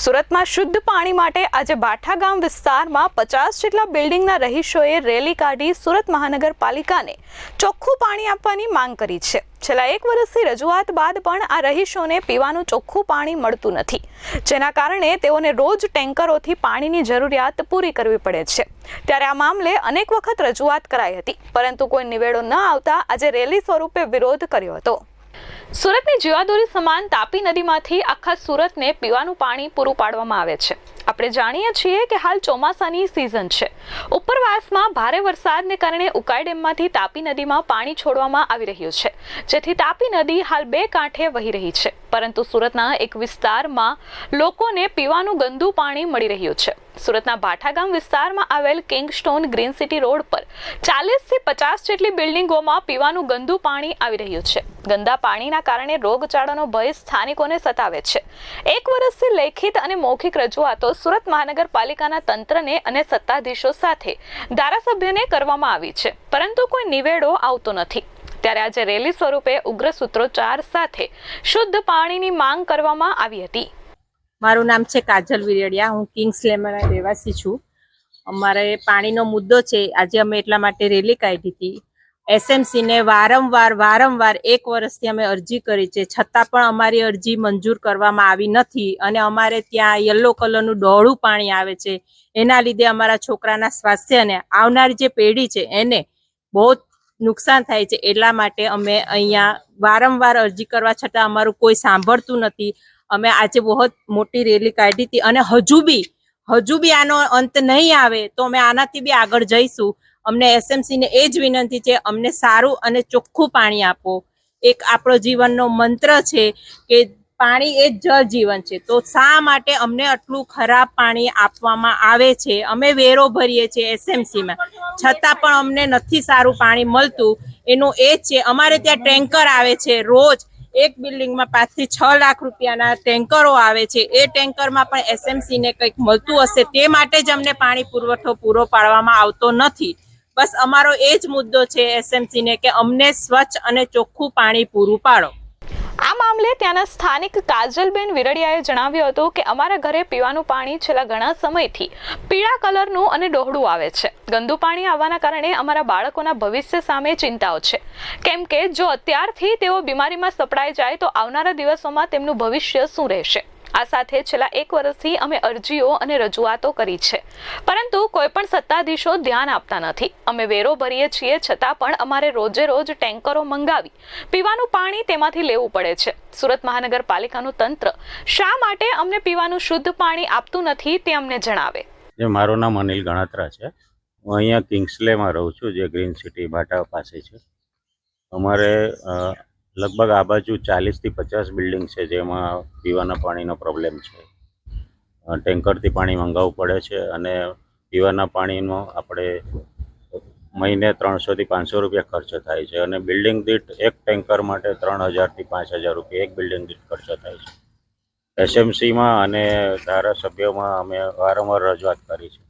સુરતમાં શુદ્ધ પાણી માટે આજે બાઠા ગામ વિસ્તારમાં પચાસ જેટલા બિલ્ડિંગના રહીશોએ રેલી કાઢી સુરત મહાનગરપાલિકાને ચોખ્ખું પાણી આપવાની માંગ કરી છે. છેલ્લા એક વર્ષથી રજૂઆત બાદ પણ આ રહીશોને પીવાનું ચોખ્ખું પાણી મળતું નથી, જેના કારણે તેઓને રોજ ટેન્કરોથી પાણીની જરૂરિયાત પૂરી કરવી પડે છે. ત્યારે આ મામલે અનેક વખત રજૂઆત કરાઈ હતી, પરંતુ કોઈ નિવેડો ન આવતા આજે રેલી સ્વરૂપે વિરોધ કર્યો હતો. સુરતની જીવાદોરી સમાન તાપી નદીમાંથી આખા સુરતને પીવાનું પાણી પૂરું પાડવામાં આવે છે. આપણે જાણીએ છીએ કે હાલ ચોમાસાની સિઝન છે. ઉપરવાસમાં ભારે વરસાદને કારણે ઉકાઈ ડેમમાંથી તાપી નદીમાં પાણી છોડવામાં આવી રહ્યું છે. જેથી તાપી નદી હાલ બે કાંઠે વહી રહી છે. પરંતુ સુરતના એક વિસ્તારમાં લોકોને પીવાનું ગંદુ પાણી મળી રહ્યું છે. સુરતના ભાઠાગામ વિસ્તારમાં આવેલ કિંગસ્ટોન ગ્રીન સિટી રોડ પર ચાલીસથી પચાસ જેટલી બિલ્ડિંગોમાં પીવાનું ગંદુ પાણી આવી રહ્યું છે. ગંદા પાણીના કારણે રોગચાળાનો ભય સ્થાનિકોને સતાવે છે. એક વર્ષથી લેખિત અને મૌખિક રજૂઆતો સુરત મહાનગરપાલિકાના તંત્રને અને સત્તાધીશો સાથે ધારાસભ્યને કરવામાં આવી છે, પરંતુ કોઈ નિવેડો આવતો નથી. ત્યારે આજે રેલી સ્વરૂપે ઉગ્ર સૂત્રોચ્ચાર સાથે શુદ્ધ પાણીની માંગ કરવામાં આવી હતી. મારું નામ છે કાજલ વિરડિયા. હું કિંગ્સ લેમના રહેવાસી છું. અમારે પાણીનો મુદ્દો છે. આજે અમે એટલા માટે રેલી કાઢી હતી. એસએમસીને વારંવાર વારંવાર એક વર્ષથી અમે અરજી કરી છે. છતાં પણ અમારી અરજી મંજૂર કરવામાં આવી નથી અને અમારે ત્યાં યલો કલરનું ડોળું પાણી આવે છે. એના લીધે અમારા છોકરાના સ્વાસ્થ્યને આવનારી જે પેઢી છે એને બહુ નુકસાન થાય છે. એટલા માટે અમે અહીંયા વારંવાર અરજી કરવા છતાં અમારું કોઈ સાંભળતું નથી. અમે આજે બહુ મોટી રેલી કાઢી હતી અને હજુ બી હજુ બી આનો અંત નહીં આવે તો અમે આનાથી બી આગળ જઈશું. અમને એસએમસી ને એ જ વિનંતી છે, અમને સારું અને ચોખ્ખું પાણી આપો. એક આપણો જીવનનો મંત્ર છે કે પાણી એ જળ જીવન છે. તો શા માટે અમને આટલું ખરાબ પાણી આપવામાં આવે છે? અમે વેરો ભરીએ છીએ એસએમસીમાં. છતાં પણ અમને નથી સારું પાણી મળતું. એનું એ છે, અમારે ત્યાં ટેન્કર આવે છે રોજ. એક બિલ્ડિંગમાં પાંચથી છ લાખ રૂપિયાના ટેન્કરો આવે છે. એ ટેન્કરમાં પણ એસએમસી ને કંઈક મળતું હશે તે માટે જ અમને પાણી પુરવઠો પૂરો પાડવામાં આવતો નથી. બસ અમારો એ જ મુદ્દો છે એસએમસી ને કે અમને સ્વચ્છ અને ચોખ્ખું પાણી પૂરું પાડો. મામલે ત્યાંના સ્થાનિક કાજલબેન વિરડિયાએ જણાવ્યું હતું કે અમારા ઘરે પીવાનું પાણી છેલ્લા ઘણા સમયથી પીળા કલરનું અને ડોહળું આવે છે. ગંદુ પાણી આવવાના કારણે અમારા બાળકોના ભવિષ્ય સામે ચિંતાઓ છે. કેમ કે જો અત્યારથી તેઓ બીમારીમાં સપડાઈ જાય તો આવનારા દિવસોમાં તેમનું ભવિષ્ય શું રહેશે? આ સાથે છેલ્લા એક વર્ષથી અમે અરજીઓ અને રજૂઆતો કરી છે. પરંતુ કોઈ પણ સત્તાધીશો ધ્યાન આપતા નથી. અમે વેરો ભરીએ છીએ છતાં પણ અમારે રોજે રોજ ટેન્કરો મંગાવી, પીવાનું પાણી તેમાંથી લેવું પડે છે. સુરત મહાનગરપાલિકાનું તંત્ર શા માટે અમને પીવાનું શુદ્ધ પાણી આપતું નથી તે અમને જણાવે. મારું નામ અનિલ ગણાત્રા છે. હું અહીંયા કિંગ્સલેમાં રહું છું, જે ગ્રીન સિટી બાટા પાસે છે. અમારે લગભગ આ બાજુ ચાલીસથી પચાસ બિલ્ડિંગ છે જેમાં પીવાના પાણીનો પ્રોબ્લેમ છે. ટેન્કરથી પાણી મંગાવવું પડે છે અને પીવાના પાણીનો આપણે મહિને ત્રણસોથી પાંચસો રૂપિયા ખર્ચ થાય છે અને બિલ્ડિંગ દીઠ એક ટેન્કર માટે ત્રણ હજારથી પાંચ હજાર રૂપિયા એક બિલ્ડિંગ દીઠ ખર્ચ થાય છે. એસએમસીમાં અને ધારાસભ્યોમાં અમે વારંવાર રજૂઆત કરી છે.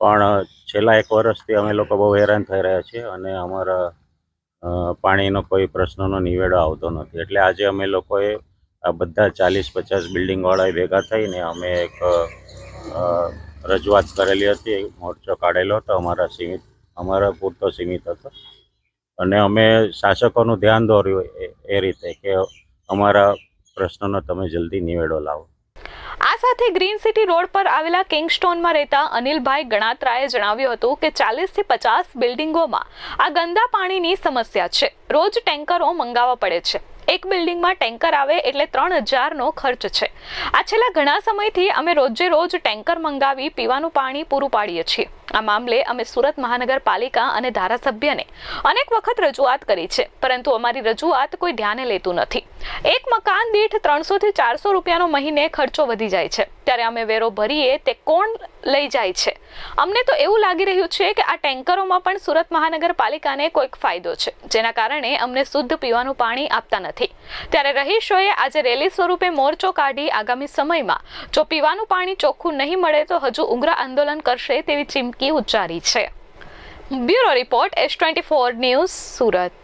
પણ છેલ્લા એક વર્ષથી અમે લોકો બહુ હેરાન થઈ રહ્યા છીએ અને અમારા પાણીનો કોઈ પ્રશ્નનો નિવેડો આવતો નથી. એટલે આજે અમે લોકોએ આ બધા ચાલીસ પચાસ બિલ્ડિંગવાળાએ ભેગા થઈને અમે એક રજૂઆત કરેલી હતી મોરચો કાઢેલો હતો, અમારા સીમિત, અમારા પૂરતો સીમિત હતો. અને અમે શાસકોનું ધ્યાન દોર્યું એ- રીતે કે અમારા પ્રશ્નનો તમે જલ્દી નિવેડો લાવો. આ સાથે ગ્રીન સિટી રોડ પર આવેલા કિંગસ્ટોનમાં રહેતા અનિલભાઈ ગણાત્રાએ જણાવ્યું હતું કે ચાલીસથી પચાસ બિલ્ડિંગોમાં આ ગંદા પાણીની સમસ્યા છે. રોજ ટેન્કરો મંગાવવા પડે છે. એક બિલ્ડિંગમાં ટેન્કર આવે એટલે ત્રણ હજારનો ખર્ચ છે. આ છેલ્લા ઘણા સમયથી અમે રોજે રોજ ટેન્કર મંગાવી પીવાનું પાણી પૂરું પાડીએ છીએ. આ મામલે અમે સુરત મહાનગરપાલિકા અને ધારાસભ્યને અનેક વખત રજૂઆત કરી છે, પરંતુ અમારી રજૂઆત કોઈ ધ્યાને લેતું નથી. એક મકાન દીઠ ત્રણસોથી ચારસો રૂપિયાનો મહિને ખર્ચો વધી જાય છે. ત્યારે અમે વેરો ભરીએ તે કોણ લઈ જાય છે? અમને તો એવું લાગી રહ્યું છે કે આ ટેન્કરોમાં પણ સુરત મહાનગરપાલિકાને કોઈક ફાયદો છે, જેના કારણે અમને શુદ્ધ પીવાનું પાણી આપતા નથી. ત્યારે રહીશોએ આજે રેલી સ્વરૂપે મોરચો કાઢી આગામી સમયમાં જો પીવાનું પાણી ચોખ્ખું નહીં મળે તો હજુ ઉગ્ર આંદોલન કરશે તેવી ચીમકી ઉચ્ચારી છે. Bureau report S twenty four news Surat.